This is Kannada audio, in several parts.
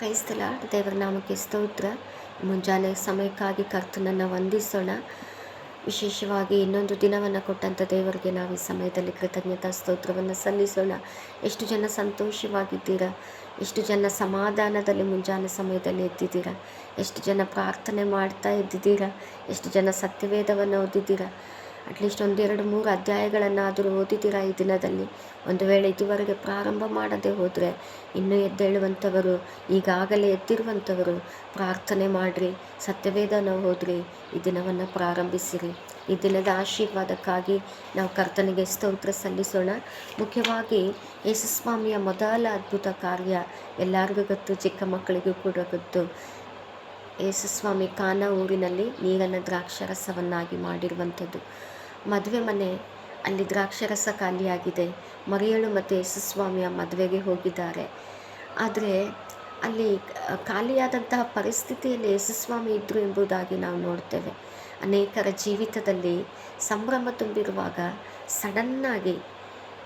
ಕ್ರೈಸ್ತಲ ದೇವರ ನಾಮಕ್ಕೆ ಸ್ತೋತ್ರ ಮುಂಜಾನೆ ಸಮಯಕ್ಕಾಗಿ ಕರ್ತನನ್ನು ವಂದಿಸೋಣ. ವಿಶೇಷವಾಗಿ ಇನ್ನೊಂದು ದಿನವನ್ನು ಕೊಟ್ಟಂಥ ದೇವರಿಗೆ ನಾವು ಈ ಸಮಯದಲ್ಲಿ ಕೃತಜ್ಞತಾ ಸ್ತೋತ್ರವನ್ನು ಸಲ್ಲಿಸೋಣ. ಎಷ್ಟು ಜನ ಸಂತೋಷವಾಗಿದ್ದೀರಾ? ಎಷ್ಟು ಜನ ಸಮಾಧಾನದಲ್ಲಿ ಮುಂಜಾನೆ ಸಮಯದಲ್ಲಿ ಎದ್ದಿದ್ದೀರಾ? ಎಷ್ಟು ಜನ ಪ್ರಾರ್ಥನೆ ಮಾಡ್ತಾ ಇದ್ದಿದ್ದೀರಾ? ಎಷ್ಟು ಜನ ಸತ್ಯವೇದವನ್ನು ಓದಿದ್ದೀರಾ? ಅಟ್ಲೀಸ್ಟ್ ಎರಡು ಮೂರು ಅಧ್ಯಾಯಗಳನ್ನಾದರೂ ಓದಿದ್ದೀರಾ ಈ ದಿನದಲ್ಲಿ? ಒಂದು ವೇಳೆ ಇದುವರೆಗೆ ಪ್ರಾರಂಭ ಮಾಡದೆ ಹೋದರೆ ಇನ್ನೂ ಎದ್ದೇಳುವಂಥವರು, ಈಗಾಗಲೇ ಎದ್ದಿರುವಂಥವರು, ಪ್ರಾರ್ಥನೆ ಮಾಡಿರಿ, ಸತ್ಯವೇದನ ಓದ್ರಿ, ಈ ದಿನವನ್ನು ಪ್ರಾರಂಭಿಸಿರಿ. ಈ ದಿನದ ಆಶೀರ್ವಾದಕ್ಕಾಗಿ ನಾವು ಕರ್ತನಿಗೆ ಸ್ತೋತ್ರ ಸಲ್ಲಿಸೋಣ. ಮುಖ್ಯವಾಗಿ ಯೇಸುಸ್ವಾಮಿಯ ಮೊದಲ ಅದ್ಭುತ ಕಾರ್ಯ ಎಲ್ಲರಿಗೂ ಗೊತ್ತು, ಚಿಕ್ಕ ಮಕ್ಕಳಿಗೂ ಕೂಡ ಗೊತ್ತು. ಯೇಸುಸ್ವಾಮಿ ಕಾನ ಊರಿನಲ್ಲಿ ನೀರನ್ನು ದ್ರಾಕ್ಷರಸವನ್ನಾಗಿ ಮಾಡಿರುವಂಥದ್ದು. ಮದುವೆ ಮನೆ ಅಲ್ಲಿ ದ್ರಾಕ್ಷರಸ ಖಾಲಿಯಾಗಿದೆ. ಮರಿಯಳು ಮತ್ತು ಯೇಸುಸ್ವಾಮಿಯ ಮದುವೆಗೆ ಹೋಗಿದ್ದಾರೆ. ಆದರೆ ಅಲ್ಲಿ ಖಾಲಿಯಾದಂತಹ ಪರಿಸ್ಥಿತಿಯಲ್ಲಿ ಯೇಸುಸ್ವಾಮಿ ಇದ್ದರು ಎಂಬುದಾಗಿ ನಾವು ನೋಡ್ತೇವೆ. ಅನೇಕರ ಜೀವಿತದಲ್ಲಿ ಸಂಭ್ರಮ ತುಂಬಿರುವಾಗ ಸಡನ್ನಾಗಿ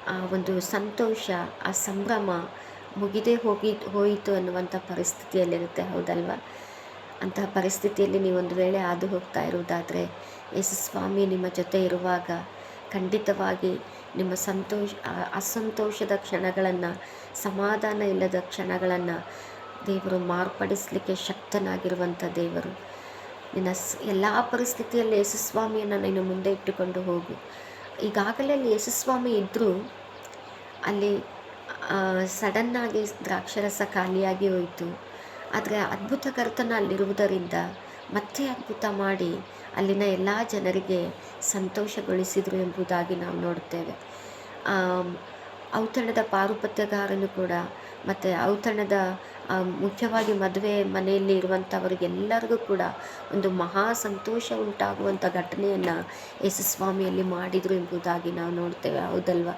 ಆ ಒಂದು ಸಂತೋಷ, ಆ ಸಂಭ್ರಮ ಮುಗಿದೇ ಹೋಗಿ, ಹೋಯಿತು ಅನ್ನುವಂಥ ಪರಿಸ್ಥಿತಿಯಲ್ಲಿರುತ್ತೆ, ಹೌದಲ್ವಾ? ಅಂತಹ ಪರಿಸ್ಥಿತಿಯಲ್ಲಿ ನೀವು ಒಂದು ವೇಳೆ ಹಾದು ಹೋಗ್ತಾ ಇರುವುದಾದರೆ, ಯೇಸು ಸ್ವಾಮಿ ನಿಮ್ಮ ಜೊತೆ ಇರುವಾಗ ಖಂಡಿತವಾಗಿ ನಿಮ್ಮ ಸಂತೋಷ, ಅಸಂತೋಷದ ಕ್ಷಣಗಳನ್ನು, ಸಮಾಧಾನ ಇಲ್ಲದ ಕ್ಷಣಗಳನ್ನು ದೇವರು ಮಾರ್ಪಡಿಸಲಿಕ್ಕೆ ಶಕ್ತನಾಗಿರುವಂಥ ದೇವರು. ನಿನ್ನ ಎಲ್ಲ ಪರಿಸ್ಥಿತಿಯಲ್ಲಿ ಯೇಸುಸ್ವಾಮಿಯನ್ನು ನೀನು ಮುಂದೆ ಇಟ್ಟುಕೊಂಡು ಹೋಗು. ಈಗಾಗಲೇ ಅಲ್ಲಿ ಯೇಸುಸ್ವಾಮಿ ಇದ್ದರೂ ಅಲ್ಲಿ ಸಡನ್ನಾಗಿ ದ್ರಾಕ್ಷರಸ ಖಾಲಿಯಾಗಿ ಹೋಯಿತು. ಆದರೆ ಅದ್ಭುತ ಕರ್ತನ ಅಲ್ಲಿರುವುದರಿಂದ ಮತ್ತೆ ಅದ್ಭುತ ಮಾಡಿ ಅಲ್ಲಿನ ಎಲ್ಲ ಜನರಿಗೆ ಸಂತೋಷಗೊಳಿಸಿದರು ಎಂಬುದಾಗಿ ನಾವು ನೋಡ್ತೇವೆ ಔತಣದ ಪಾರುಪತ್ಯಗಾರನು ಕೂಡ ಮತ್ತು ಔತಣದ ಮುಖ್ಯವಾಗಿ ಮದುವೆ ಮನೆಯಲ್ಲಿ ಇರುವಂಥವರಿಗೆಲ್ಲರಿಗೂ ಕೂಡ ಒಂದು ಮಹಾ ಸಂತೋಷ ಉಂಟಾಗುವಂಥ ಘಟನೆಯನ್ನು ಯೇಸುಸ್ವಾಮಿಯಲ್ಲಿ ಮಾಡಿದರು ಎಂಬುದಾಗಿ ನಾವು ನೋಡ್ತೇವೆ. ಹೌದಲ್ವ?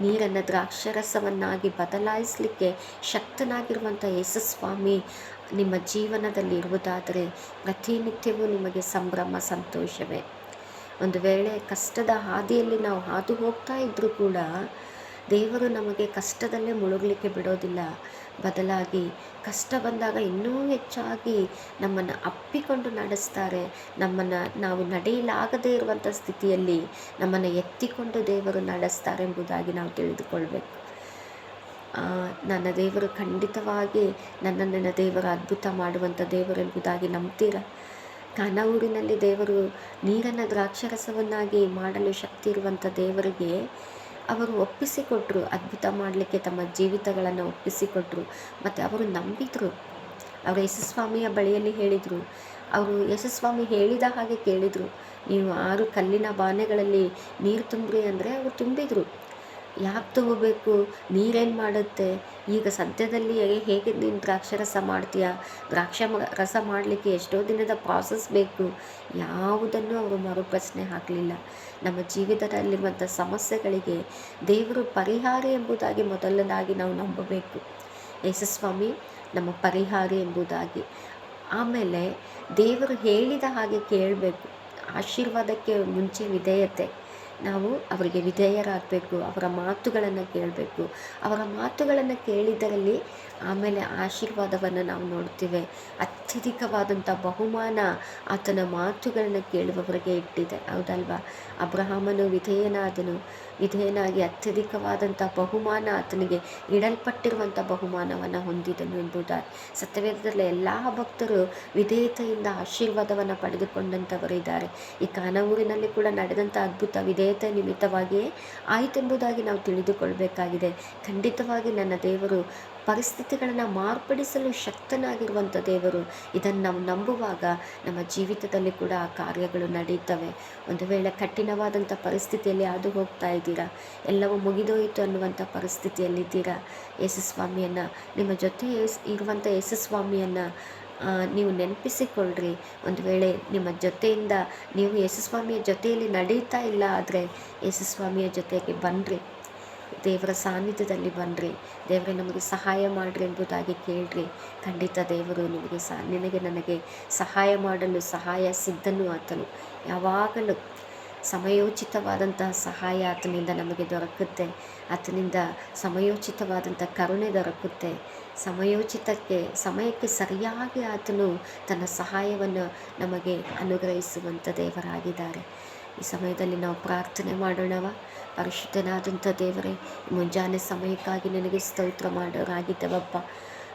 ನೀರನ್ನು ದ್ರಾಕ್ಷರಸವನ್ನಾಗಿ ಬದಲಾಯಿಸಲಿಕ್ಕೆ ಶಕ್ತನಾಗಿರುವಂಥ ಯೇಸುಸ್ವಾಮಿ ನಿಮ್ಮ ಜೀವನದಲ್ಲಿ ಇರುವುದಾದರೆ ಪ್ರತಿನಿತ್ಯವೂ ನಿಮಗೆ ಸಂಭ್ರಮ, ಸಂತೋಷವೇ. ಒಂದು ವೇಳೆ ಕಷ್ಟದ ಹಾದಿಯಲ್ಲಿ ನಾವು ಹಾದು ಹೋಗ್ತಾ ಇದ್ದರೂ ಕೂಡ ದೇವರು ನಮಗೆ ಕಷ್ಟದಲ್ಲೇ ಮುಳುಗಲಿಕ್ಕೆ ಬಿಡೋದಿಲ್ಲ. ಬದಲಾಗಿ ಕಷ್ಟ ಬಂದಾಗ ಇನ್ನೂ ಹೆಚ್ಚಾಗಿ ನಮ್ಮನ್ನು ಅಪ್ಪಿಕೊಂಡು ನಡೆಸ್ತಾರೆ. ನಮ್ಮನ್ನು ನಾವು ನಡೆಯಲಾಗದೇ ಇರುವಂಥ ಸ್ಥಿತಿಯಲ್ಲಿ ನಮ್ಮನ್ನು ಎತ್ತಿಕೊಂಡು ದೇವರು ನಡೆಸ್ತಾರೆ ಎಂಬುದಾಗಿ ನಾವು ತಿಳಿದುಕೊಳ್ಬೇಕು. ನನ್ನ ದೇವರು ಖಂಡಿತವಾಗಿ ನನ್ನ ನನ್ನ ದೇವರು ಅದ್ಭುತ ಮಾಡುವಂಥ ದೇವರು ಎಂಬುದಾಗಿ ನಂಬ್ತೀರ? ಕಾನಾವೂರಿನಲ್ಲಿ ದೇವರು ನೀರನ್ನು ದ್ರಾಕ್ಷರಸವನ್ನಾಗಿ ಮಾಡಲು ಶಕ್ತಿ ಇರುವಂಥ ದೇವರಿಗೆ ಅವರು ಒಪ್ಪಿಸಿಕೊಟ್ರು, ಅದ್ಭುತ ಮಾಡಲಿಕ್ಕೆ ತಮ್ಮ ಜೀವಿತಗಳನ್ನು ಒಪ್ಪಿಸಿಕೊಟ್ರು, ಮತ್ತು ಅವರು ನಂಬಿದರು. ಅವರು ಯಶಸ್ವಾಮಿಯ ಬಳಿಯಲ್ಲಿ ಹೇಳಿದರು, ಅವರು ಯಶಸ್ವಾಮಿ ಹೇಳಿದ ಹಾಗೆ ಕೇಳಿದರು, ನೀವು ಆರು ಕಲ್ಲಿನ ಬಾನೆಗಳಲ್ಲಿ ನೀರು ತುಂಬ್ರಿ ಅಂದರೆ ಅವರು ತುಂಬಿದರು. ಯಾಕೆ ತಗೋಬೇಕು? ನೀರೇನು ಮಾಡುತ್ತೆ? ಈಗ ಸದ್ಯದಲ್ಲಿ ಹೇಗೆ ನೀನು ದ್ರಾಕ್ಷರಸ ಮಾಡ್ತೀಯ? ದ್ರಾಕ್ಷ ರಸ ಮಾಡಲಿಕ್ಕೆ ಎಷ್ಟೋ ದಿನದ ಪ್ರಾಸೆಸ್ ಬೇಕು. ಯಾವುದನ್ನು ಅವರು ಮರುಪ್ರಶ್ನೆ ಹಾಕಲಿಲ್ಲ. ನಮ್ಮ ಜೀವಿತದಲ್ಲಿರುವಂಥ ಸಮಸ್ಯೆಗಳಿಗೆ ದೇವರು ಪರಿಹಾರ ಎಂಬುದಾಗಿ ಮೊದಲನೇದಾಗಿ ನಾವು ನಂಬಬೇಕು. ಯಶಸ್ವಾಮಿ ನಮ್ಮ ಪರಿಹಾರ ಎಂಬುದಾಗಿ. ಆಮೇಲೆ ದೇವರು ಹೇಳಿದ ಹಾಗೆ ಕೇಳಬೇಕು. ಆಶೀರ್ವಾದಕ್ಕೆ ಮುಂಚೆ ವಿಧೇಯತೆ. ನಾವು ಅವರಿಗೆ ವಿಧೇಯರಾಗಬೇಕು, ಅವರ ಮಾತುಗಳನ್ನು ಕೇಳಬೇಕು. ಅವರ ಮಾತುಗಳನ್ನು ಕೇಳಿದರಲ್ಲಿ ಆಮೇಲೆ ಆಶೀರ್ವಾದವನ್ನು ನಾವು ನೋಡ್ತೀವಿ. ಅತ್ಯಧಿಕವಾದಂಥ ಬಹುಮಾನ ಆತನ ಮಾತುಗಳನ್ನು ಕೇಳುವವರಿಗೆ ಇಟ್ಟಿದೆ. ಹೌದಲ್ವಾ? ಅಬ್ರಹಾಮನು ವಿಧೇಯನಾದನು. ವಿಧೇಯನಾಗಿ ಅತ್ಯಧಿಕವಾದಂಥ ಬಹುಮಾನ ಆತನಿಗೆ ಇಡಲ್ಪಟ್ಟಿರುವಂಥ ಬಹುಮಾನವನ್ನು ಹೊಂದಿದನು ಎಂಬುದಾಗಿ. ಸತ್ಯವೇದದಲ್ಲಿ ಎಲ್ಲ ಭಕ್ತರು ವಿಧೇಯತೆಯಿಂದ ಆಶೀರ್ವಾದವನ್ನು ಪಡೆದುಕೊಂಡಂಥವರಿದ್ದಾರೆ ಈ ಕಾನೂರಿನಲ್ಲಿ ಕೂಡ ನಡೆದಂಥ ಅದ್ಭುತ ವಿಧೇಯತೆ ನಿಮಿತ್ತವಾಗಿಯೇ ಆಯಿತೆಂಬುದಾಗಿ ನಾವು ತಿಳಿದುಕೊಳ್ಬೇಕಾಗಿದೆ. ಖಂಡಿತವಾಗಿ ನನ್ನ ದೇವರು ಪರಿಸ್ಥಿತಿಗಳನ್ನು ಮಾರ್ಪಡಿಸಲು ಶಕ್ತನಾಗಿರುವಂಥ ದೇವರು. ಇದನ್ನು ನಾವು ನಂಬುವಾಗ ನಮ್ಮ ಜೀವಿತದಲ್ಲಿ ಕೂಡ ಆ ಕಾರ್ಯಗಳು ನಡೆಯುತ್ತವೆ ಒಂದು ವೇಳೆ ಕಠಿಣವಾದಂಥ ಪರಿಸ್ಥಿತಿಯಲ್ಲಿ ಹಾದು ಹೋಗ್ತಾ ಇದ್ದೀರಾ, ಎಲ್ಲವೂ ಮುಗಿದೋಯಿತು ಅನ್ನುವಂಥ ಪರಿಸ್ಥಿತಿಯಲ್ಲಿದ್ದೀರಾ, ಯೇಸುಸ್ವಾಮಿಯನ್ನು, ನಿಮ್ಮ ಜೊತೆ ಇರುವಂಥ ಯೇಸುಸ್ವಾಮಿಯನ್ನು ನೀವು ನೆನಪಿಸಿಕೊಳ್ಳ್ರಿ. ಒಂದು ವೇಳೆ ನಿಮ್ಮ ಜೊತೆಯಿಂದ ನೀವು ಯೇಸುಸ್ವಾಮಿಯ ಜೊತೆಯಲ್ಲಿ ನಡೀತಾ ಇಲ್ಲ ಆದರೆ ಯೇಸುಸ್ವಾಮಿಯ ಜೊತೆಗೆ ಬನ್ನಿರಿ ದೇವರ ಸಾನ್ನಿಧ್ಯದಲ್ಲಿ ಬನ್ನಿರಿ ದೇವರೇ, ನಮಗೆ ಸಹಾಯ ಮಾಡಿರಿ ಎಂಬುದಾಗಿ ಕೇಳ್ರಿ. ಖಂಡಿತ ದೇವರು ನಿಮಗೆ ಸಹ ನಿನಗೆ ನನಗೆ ಸಹಾಯ ಮಾಡಲು ಸಹಾಯ ಸಿದ್ಧನು ಆತನು. ಯಾವಾಗಲೂ ಸಮಯೋಚಿತವಾದಂತಹ ಸಹಾಯ ಆತನಿಂದ ನಮಗೆ ದೊರಕುತ್ತೆ. ಆತನಿಂದ ಸಮಯೋಚಿತವಾದಂಥ ಕರುಣೆ ದೊರಕುತ್ತೆ. ಸಮಯೋಚಿತಕ್ಕೆ, ಸಮಯಕ್ಕೆ ಸರಿಯಾಗಿ ಆತನು ತನ್ನ ಸಹಾಯವನ್ನು ನಮಗೆ ಅನುಗ್ರಹಿಸುವಂಥ ದೇವರಾಗಿದ್ದಾರೆ. ಈ ಸಮಯದಲ್ಲಿ ನಾವು ಪ್ರಾರ್ಥನೆ ಮಾಡೋಣವ? ಪರಿಶುದ್ಧನಾದಂಥ ದೇವರೇ ಮುಂಜಾನೆ ಸಮಯಕ್ಕಾಗಿ ನನಗೆ ಸ್ತೋತ್ರ ಮಾಡೋರಾಗಿದ್ದವಪ್ಪ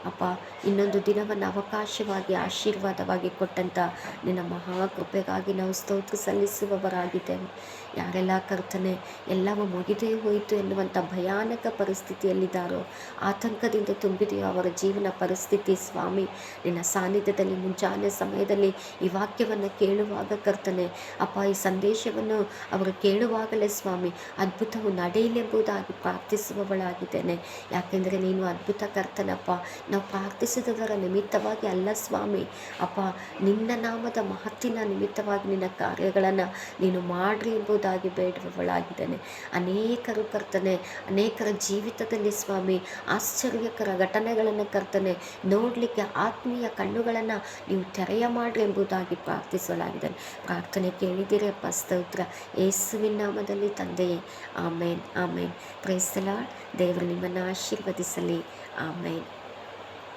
ಅಪ್ಪ, ಇನ್ನೊಂದು ದಿನವನ್ನು ಅವಕಾಶವಾಗಿ, ಆಶೀರ್ವಾದವಾಗಿ ಕೊಟ್ಟಂಥ ನಿನ್ನ ಮಹಾಕೃಪೆಗಾಗಿ ನಾವು ಸ್ತೋತ್ರ ಸಲ್ಲಿಸುವವರಾಗಿದ್ದೇವೆ. ಯಾರೆಲ್ಲ ಕರ್ತನೆ, ಎಲ್ಲವೂ ಮುಗಿದೇ ಹೋಯಿತು ಎನ್ನುವಂಥ ಭಯಾನಕ ಪರಿಸ್ಥಿತಿಯಲ್ಲಿದ್ದಾರೋ, ಆತಂಕದಿಂದ ತುಂಬಿದೆಯೋ ಅವರ ಜೀವನ ಪರಿಸ್ಥಿತಿ ಸ್ವಾಮಿ, ನಿನ್ನ ಸಾನ್ನಿಧ್ಯದಲ್ಲಿ, ಮುಂಜಾನೆ ಸಮಯದಲ್ಲಿ ಈ ವಾಕ್ಯವನ್ನು ಕೇಳುವಾಗ ಕರ್ತನೆ, ಅಪ್ಪ, ಈ ಸಂದೇಶವನ್ನು ಅವರು ಕೇಳುವಾಗಲೇ ಸ್ವಾಮಿ, ಅದ್ಭುತವು ನಡೆಯಲೆಂಬುದಾಗಿ ಪ್ರಾರ್ಥಿಸುವವಳಾಗಿದ್ದೇನೆ. ಯಾಕೆಂದರೆ ನೀನು ಅದ್ಭುತ ಕರ್ತನಪ್ಪ ನಾವು ಪ್ರಾರ್ಥಿಸಿದವರ ನಿಮಿತ್ತವಾಗಿ ಅಲ್ಲ ಸ್ವಾಮಿ. ಅಪ್ಪ, ನಿನ್ನ ನಾಮದ ಮಹತ್ತಿನ ನಿಮಿತ್ತವಾಗಿ ನಿನ್ನ ಕಾರ್ಯಗಳನ್ನು ನೀನು ಮಾಡ್ರಿ ಎಂಬುದಾಗಿ ಬೇಡವಳಾಗಿದ್ದೇನೆ ಅನೇಕರು ಕರ್ತನೆ, ಅನೇಕರ ಜೀವಿತದಲ್ಲಿ ಸ್ವಾಮಿ, ಆಶ್ಚರ್ಯಕರ ಘಟನೆಗಳನ್ನು ಕರ್ತನೆ, ನೋಡಲಿಕ್ಕೆ ಆತ್ಮೀಯ ಕಣ್ಣುಗಳನ್ನು ನೀವು ತೆರೆಯ ಮಾಡ್ರಿ ಎಂಬುದಾಗಿ ಪ್ರಾರ್ಥಿಸಲಾಗಿದ್ದೇನೆ ಪ್ರಾರ್ಥನೆ ಕೇಳಿದಿರಪ್ಪ ಸ್ತೋತ್ರ. ಯೇಸುವಿನ ನಾಮದಲ್ಲಿ ತಂದೆಯೇ ಆಮೇನ್ ಆಮೇನ್. ಪ್ರೈಸಲಾಡ್ ದೇವರು ನಿಮ್ಮನ್ನು ಆಶೀರ್ವದಿಸಲಿ. ಆಮೇನ್.